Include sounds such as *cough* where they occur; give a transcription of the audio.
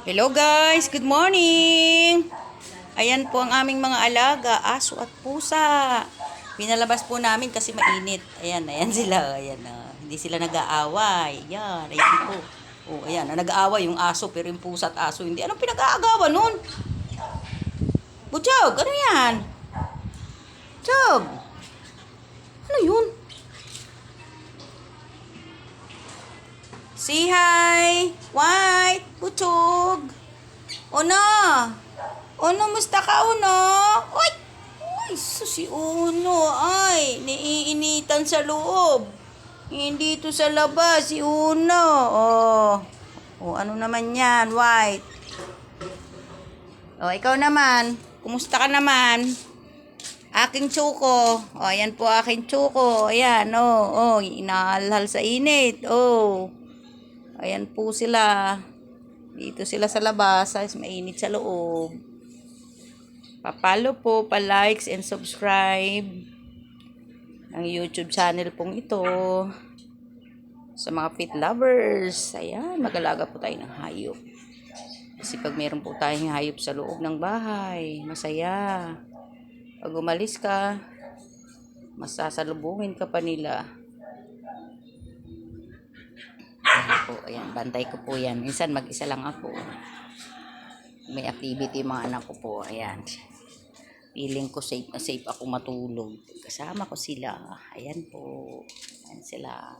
Hello guys, good morning! Ayan po ang aming mga alaga, aso at pusa. Pinalabas po namin kasi mainit. Ayan, ayan *laughs* sila. Ayan, ah. hindi sila nag-aaway. Ayan, ayan po. Oh, ayan, ah, nag-aaway yung aso pero yung pusa at aso hindi. Anong pinag-aagawan nun? Butchog, ano yan? Chog! Ano yun? Say hi! White! Butchog! Ono! Ono, musta ka, Ono? Uy! Uy, so si Uno, ay, niiinitan sa loob. Hindi to sa labas, si Uno. Oh. Oh, ano naman yan, White? Oh, ikaw naman. Kumusta ka naman? Aking tsuko. O, ayan po aking tsuko. Ayan, oh, oh, inaalhal sa init. Oh. Ayan po sila. Dito sila sa labas. Ay, mainit sa loob. Papalo po, pa-likes and subscribe ang YouTube channel pong ito. Sa mga pet lovers. Ayan, mag-alaga po tayo ng hayop. Kasi pag meron po tayong hayop sa loob ng bahay, masaya. Pag umalis ka, masasalubungin ka pa nila. Po, ayan, bantay ko po yan. Minsan mag-isa lang ako. May activity mga anak ko po, ayan. Feeling ko safe na safe ako matulog. Kasama ko sila. Ayan po. Ayan sila.